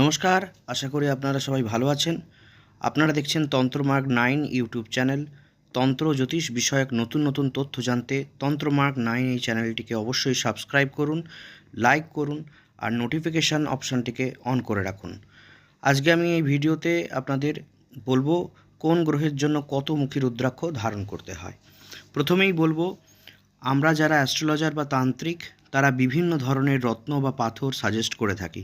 নমস্কার, আশা করি আপনারা সবাই ভালো আছেন। আপনারা দেখছেন তন্ত্রমার্গ নাইন ইউটিউব চ্যানেল। তন্ত্র জ্যোতিষ বিষয়ক নতুন নতুন তথ্য জানতে তন্ত্রমার্গ নাইন এই চ্যানেলটিকে অবশ্যই সাবস্ক্রাইব করুন, লাইক করুন আর নোটিফিকেশান অপশানটিকে অন করে রাখুন। আজকে আমি এই ভিডিওতে আপনাদের বলব কোন গ্রহের জন্য কত মুখী রুদ্রাক্ষ ধারণ করতে হয়। প্রথমেই বলব, আমরা যারা অ্যাস্ট্রোলজার বা তান্ত্রিক তারা বিভিন্ন ধরনের রত্ন বা পাথর সাজেস্ট করে থাকি।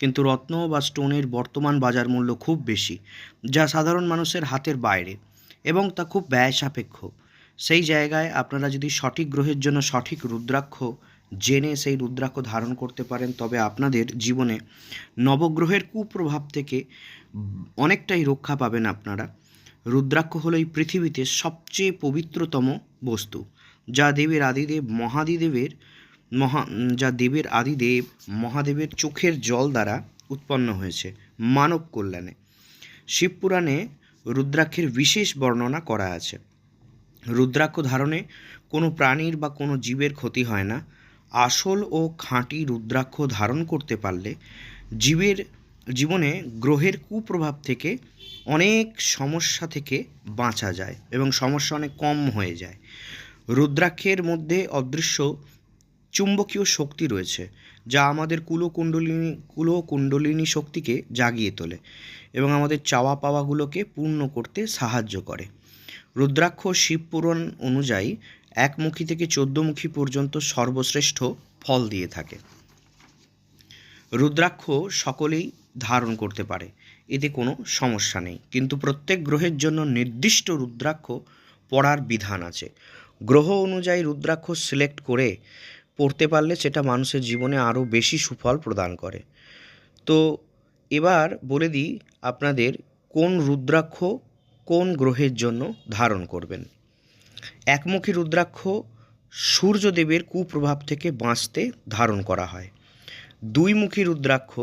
কিন্তু রত্ন বা স্টোনের বর্তমান বাজার মূল্য খুব বেশি, যা সাধারণ মানুষের হাতের বাইরে, এবং তা খুব ব্যয় সাপেক্ষ। সেই জায়গায় আপনারা যদি সঠিক গ্রহের জন্য সঠিক রুদ্রাক্ষ জেনে সেই রুদ্রাক্ষ ধারণ করতে পারেন, তবে আপনাদের জীবনে নবগ্রহের কুপ্রভাব থেকে অনেকটাই রক্ষা পাবেন আপনারা। রুদ্রাক্ষ হলো এই পৃথিবীতে সবচেয়ে পবিত্রতম বস্তু, যা দেবের আদিদেব মহাদিদেবের মহা, যা দেবের আদিদেব মহাদেবের চোখের জল দ্বারা উৎপন্ন হয়েছে মানব কল্যাণে। শিবপুরাণে রুদ্রাক্ষের বিশেষ বর্ণনা করা আছে। রুদ্রাক্ষ ধারণে কোনো প্রাণীর বা কোনো জীবের ক্ষতি হয় না। আসল ও খাঁটি রুদ্রাক্ষ ধারণ করতে পারলে জীবের জীবনে গ্রহের কুপ্রভাব থেকে অনেক সমস্যা থেকে বাঁচা যায় এবং সমস্যা অনেক কম হয়ে যায়। রুদ্রাক্ষের মধ্যে অদৃশ্য চুম্বকীয় শক্তি রয়েছে, যা আমাদের কুলকুণ্ডলিনী কুলকুণ্ডলিনী শক্তিকে জাগিয়ে তোলে এবং আমাদের চাওয়া পাওয়াগুলোকে পূর্ণ করতে সাহায্য করে। রুদ্রাক্ষ শিবপুরাণ অনুযায়ী একমুখী থেকে চোদ্দমুখী পর্যন্ত সর্বশ্রেষ্ঠ ফল দিয়ে থাকে। রুদ্রাক্ষ সকলেই ধারণ করতে পারে, এতে কোনো সমস্যা নেই। কিন্তু প্রত্যেক গ্রহের জন্য নির্দিষ্ট রুদ্রাক্ষ পড়ার বিধান আছে। গ্রহ অনুযায়ী রুদ্রাক্ষ সিলেক্ট করে পড়তে পারলে সেটা মানুষের জীবনে আরও বেশি সুফল প্রদান করে। তো এবার বলে দিই আপনাদের কোন রুদ্রাক্ষ কোন গ্রহের জন্য ধারণ করবেন। একমুখী রুদ্রাক্ষ সূর্যদেবের কুপ্রভাব থেকে বাঁচতে ধারণ করা হয়। দুইমুখী রুদ্রাক্ষ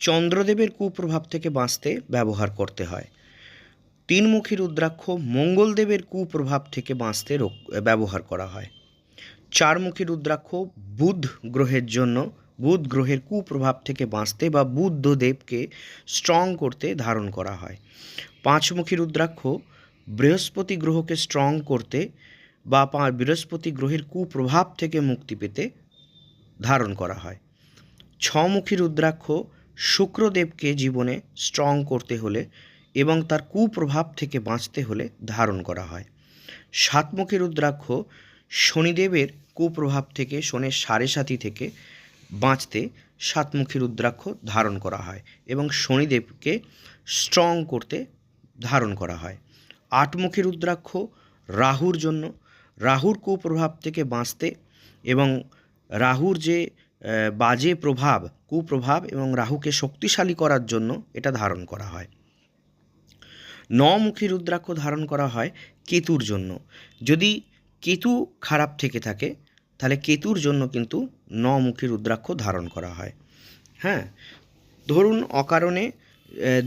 চন্দ্রদেবের কুপ্রভাব থেকে বাঁচতে ব্যবহার করতে হয়। তিনমুখী রুদ্রাক্ষ মঙ্গলদেবের কুপ্রভাব থেকে বাঁচতে ব্যবহার করা হয়। চারমুখী রুদ্রাক্ষ বুধ গ্রহের জন্য, বুধ গ্রহের কুপ্রভাব থেকে বাঁচতে বা বুদ্ধদেবকে স্ট্রং করতে ধারণ করা হয়। পাঁচমুখী রুদ্রাক্ষ বৃহস্পতি গ্রহকে স্ট্রং করতে বা বৃহস্পতি গ্রহের কুপ্রভাব থেকে মুক্তি পেতে ধারণ করা হয়। ছমুখী রুদ্রাক্ষ শুক্রদেবকে জীবনে স্ট্রং করতে হলে এবং তার কুপ্রভাব থেকে বাঁচতে হলে ধারণ করা হয়। সাতমুখী রুদ্রাক্ষ শনিদেবের কুপ্রভাব থেকে, শনের সাড়ে সাথী থেকে বাঁচতে সাতমুখী রুদ্রাক্ষ ধারণ করা হয় এবং শনিদেবকে স্ট্রং করতে ধারণ করা হয়। আটমুখী রুদ্রাক্ষ রাহুর জন্য, রাহুর কুপ্রভাব থেকে বাঁচতে এবং রাহুর যে বাজে প্রভাব, কুপ্রভাব এবং রাহুকে শক্তিশালী করার জন্য এটা ধারণ করা হয়। নমুখী রুদ্রাক্ষ ধারণ করা হয় কেতুর জন্য। যদি কেতু খারাপ থেকে থাকে, তাহলে কেতুর জন্য কিন্তু নমুখী রুদ্রাক্ষ ধারণ করা হয়। হ্যাঁ ধরুন অকারণে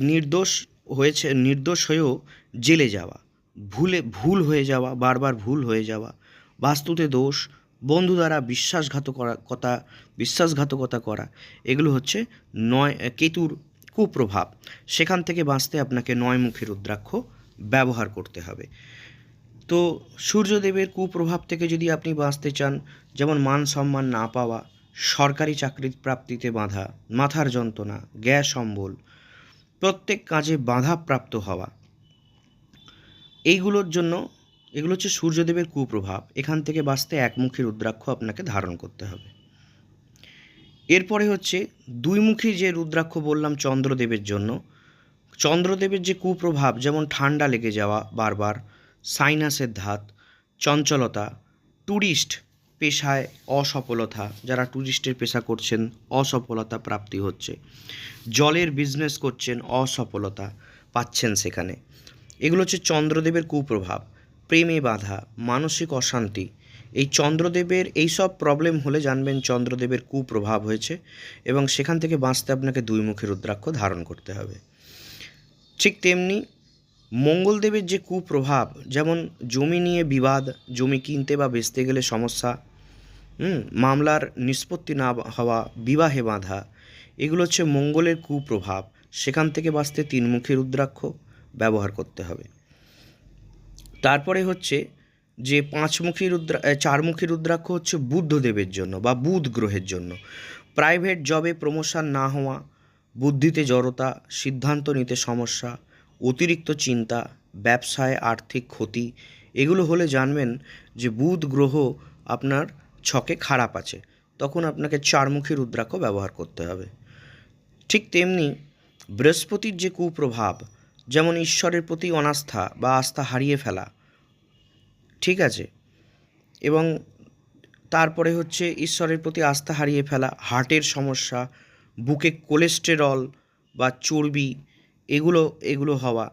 নির্দোষ হয়েছে, নির্দোষ হয়েও জেলে যাওয়া, ভুলে, ভুল হয়ে যাওয়া, বারবার ভুল হয়ে যাওয়া, বাস্তুতে দোষ, বন্ধু দ্বারা বিশ্বাসঘাতকতা বিশ্বাসঘাতকতা করা, এগুলো হচ্ছে নয় কেতুর কুপ্রভাব। সেখান থেকে বাঁচতে আপনাকে নয়মুখী রুদ্রাক্ষ ব্যবহার করতে হবে। তো সূর্যদেবের কুপ্রভাব থেকে যদি আপনি বাঁচতে চান, যেমন মান সম্মান না পাওয়া, সরকারি চাকরির প্রাপ্তিতে বাধা, মাথার যন্ত্রণা, গ্যাস অম্বল, প্রত্যেক কাজে বাধা প্রাপ্ত হওয়া, এইগুলোর জন্য, এগুলো হচ্ছে সূর্যদেবের কুপ্রভাব। এখান থেকে বাঁচতে একমুখী রুদ্রাক্ষ আপনাকে ধারণ করতে হবে। এরপরে হচ্ছে দুইমুখী যে রুদ্রাক্ষ বললাম চন্দ্রদেবের জন্য, চন্দ্রদেবের যে কুপ্রভাব, যেমন ঠান্ডা লেগে যাওয়া বারবার সাইনাসের ধাত, চঞ্চলতা ট্যুরিস্ট পেশায় অসফলতা, যারা ট্যুরিস্টের পেশা করছেন, অসফলতা প্রাপ্তি হচ্ছে। জলের বিজনেস করছেন, অসফলতা পাচ্ছেন সেখানে। এগুলো হচ্ছে চন্দ্রদেবের কুপ্রভাব, প্রেমে বাধা, মানসিক অশান্তি। এই চন্দ্রদেবের এই সব প্রবলেম হলে জানবেন চন্দ্রদেবের কুপ্রভাব হয়েছে এবং সেখান থেকে বাঁচতে আপনাকে দুইমুখী রুদ্রাক্ষ ধারণ করতে হবে। ঠিক তেমনি মঙ্গলদেবের যে কুপ্রভাব, যেমন জমি নিয়ে বিবাদ, জমি কিনতে বা বেচতে গেলে সমস্যা মামলার নিষ্পত্তি না হওয়া, বিবাহে বাঁধা, এগুলো হচ্ছে মঙ্গলের কুপ্রভাব। সেখান থেকে বাঁচতে তিনমুখী রুদ্রাক্ষ ব্যবহার করতে হবে। তারপরে হচ্ছে যে পাঁচমুখী রুদ্রা চারমুখী রুদ্রাক্ষ হচ্ছে বুদ্ধদেবের জন্য বা বুধ গ্রহের জন্য। প্রাইভেট জবে প্রমোশন না হওয়া, বুদ্ধিতে জড়তা, সিদ্ধান্ত নিতে সমস্যা অতিরিক্ত চিন্তা, ব্যবসায় আর্থিক ক্ষতি, এগুলো হলে জানবেন যে বুধ গ্রহ আপনার ছকে খারাপ আছে। তখন আপনাকে চারমুখী রুদ্রাক্ষ ব্যবহার করতে হবে। ঠিক তেমনি বৃহস্পতির যে কুপ্রভাব, যেমন ঈশ্বরের প্রতি অনাস্থা বা আস্থা হারিয়ে ফেলা, ঠিক আছে? এবং তারপরে হচ্ছে ঈশ্বরের প্রতি আস্থা হারিয়ে ফেলা, হার্টের সমস্যা, বুকে কোলেস্টেরল বা চর্বি এগুলো এগুলো হওয়া।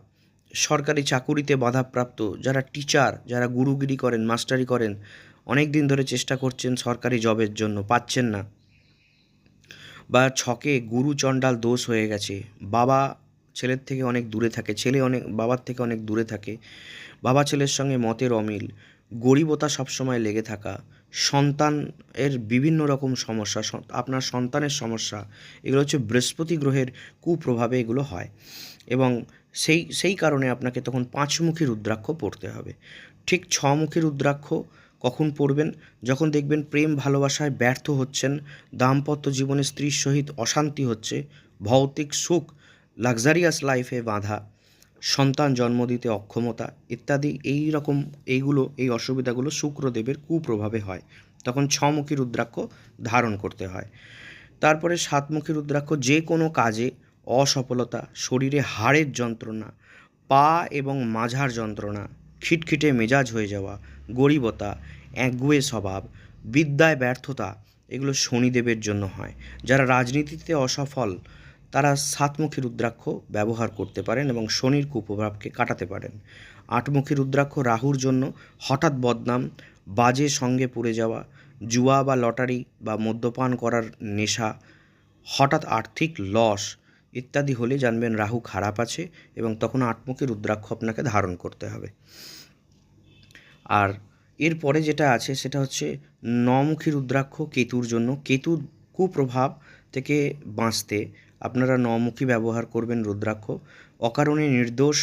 সরকারি চাকুরিতে বাধাপ্রাপ্ত যারা টিচার যারা গুরুগিরি করেন মাস্টারি করেন অনেক দিন ধরে চেষ্টা করছেন সরকারি জবের জন্য, পাচ্ছেন না। বা ছকে গুরু চণ্ডাল দোষ হয়ে গেছে। বাবা ছেলের থেকে অনেক দূরে থাকে, ছেলে অনেক, বাবার থেকে অনেক দূরে থাকে। বাবা ছেলের সঙ্গে মতের অমিল। গরিবতা সবসময় লেগে থাকা। সন্তান এর বিভিন্ন রকম সমস্যা আপনার সন্তানের সমস্যা, এগুলো হচ্ছে বৃহস্পতি গ্রহের কুপ্রভাবে এগুলো হয় এবং সেই সেই কারণে আপনাকে তখন পাঁচমুখী রুদ্রাক্ষ পড়তে হবে। ঠিক ছমুখী রুদ্রাক্ষ কখন পড়বেন? যখন দেখবেন প্রেম, ভালোবাসায় ব্যর্থ হচ্ছেন, দাম্পত্য জীবনে স্ত্রীর সহিত অশান্তি হচ্ছে, ভৌতিক সুখ লাক্সারিয়াস লাইফে বাধা সন্তান জন্ম দিতে অক্ষমতা ইত্যাদি এই রকম এইগুলো, এই অসুবিধাগুলো শুক্রদেবের কুপ্রভাবে হয়। তখন ছমুখী রুদ্রাক্ষ ধারণ করতে হয়। তারপরে সাতমুখী রুদ্রাক্ষ যে কোনো কাজে অসফলতা, শরীরে হাড়ের যন্ত্রণা, পা এবং মাঝার যন্ত্রণা, খিটখিটে মেজাজ হয়ে যাওয়া, গরিবতা, একগুয়ে স্বভাব, বিদ্যায় ব্যর্থতা এগুলো শনিদেবের জন্য হয়। যারা রাজনীতিতে অসফল তারা সাতমুখী রুদ্রাক্ষ ব্যবহার করতে পারেন এবং শনির কুপ্রভাবকে কাটাতে পারেন। আটমুখী রুদ্রাক্ষ রাহুর জন্য হঠাৎ বদনাম, বাজে সঙ্গে পড়ে যাওয়া, জুয়া বা লটারি বা মদ্যপান করার নেশা, হঠাৎ আর্থিক লস ইত্যাদি হলে জানবেন রাহু খারাপ আছে এবং তখন আটমুখী রুদ্রাক্ষ আপনাকে ধারণ করতে হবে। আর এরপরে যেটা আছে সেটা হচ্ছে নমুখী রুদ্রাক্ষ কেতুর জন্য, কেতুর কুপ্রভাব থেকে বাঁচতে আপনারা নমুখী ব্যবহার করবেন রুদ্রাক্ষ। অকারণে নির্দোষ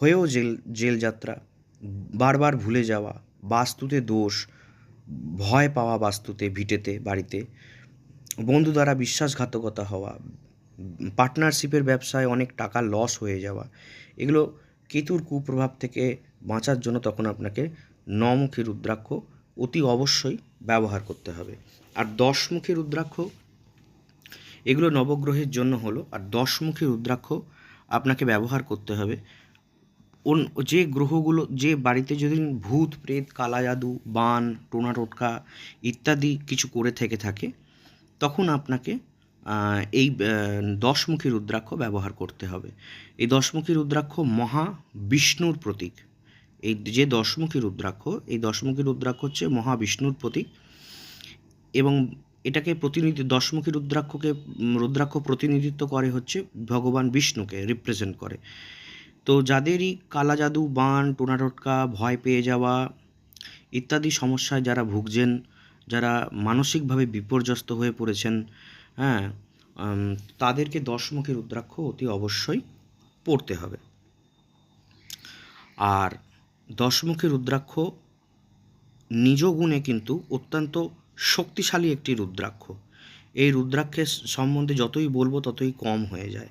হয়েও জেল জেল যাত্রা বারবার ভুলে যাওয়া, বাস্তুতে দোষ, ভয় পাওয়া বাস্তুতে, ভিটেতে, বাড়িতে, বন্ধু দ্বারা বিশ্বাসঘাতকতা হওয়া, পার্টনারশিপের ব্যবসায় অনেক টাকা লস হয়ে যাওয়া, এগুলো কেতুর কুপ্রভাব থেকে বাঁচার জন্য তখন আপনাকে নমুখী রুদ্রাক্ষ অতি অবশ্যই ব্যবহার করতে হবে। আর দশমুখী রুদ্রাক্ষ এগুলো নবগ্রহের জন্য হলো, আর দশমুখী রুদ্রাক্ষ আপনাকে ব্যবহার করতে হবে। অন যে গ্রহগুলো, যে বাড়িতে যদি ভূত, প্রেত, কালা জাদু, বান, টোনা টোটকা ইত্যাদি কিছু করে থেকে থাকে, তখন আপনাকে এই দশমুখী রুদ্রাক্ষ ব্যবহার করতে হবে। এই দশমুখী রুদ্রাক্ষ মহা বিষ্ণুর প্রতীক। এই যে দশমুখী রুদ্রাক্ষ, এই দশমুখী রুদ্রাক্ষ হচ্ছে মহাবিষ্ণুর প্রতীক এবং এটাকে প্রতিনিধি, দশমুখী রুদ্রাক্ষকে রুদ্রাক্ষ প্রতিনিধিত্ব করে হচ্ছে ভগবান বিষ্ণুকে রিপ্রেজেন্ট করে। তো যাদেরই কালা জাদু, বান, টোনাটোটকা, ভয় পেয়ে যাওয়া ইত্যাদি সমস্যায় যারা ভুগছেন, যারা মানসিকভাবে বিপর্যস্ত হয়ে পড়েছেন হ্যাঁ তাদেরকে দশমুখী রুদ্রাক্ষ অতি অবশ্যই পড়তে হবে। আর দশমুখী রুদ্রাক্ষ নিজ গুণে কিন্তু অত্যন্ত শক্তিশালী একটি রুদ্রাক্ষ। এই রুদ্রাক্ষের সম্বন্ধে যতই বলব ততই কম হয়ে যায়।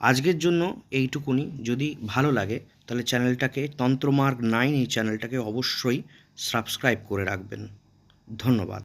আজকের জন্য এইটুকুনি। যদি ভালো লাগে, তাহলে চ্যানেলটাকে, তন্ত্রমার্গ নাইন এই চ্যানেলটাকে অবশ্যই সাবস্ক্রাইব করে রাখবেন। ধন্যবাদ।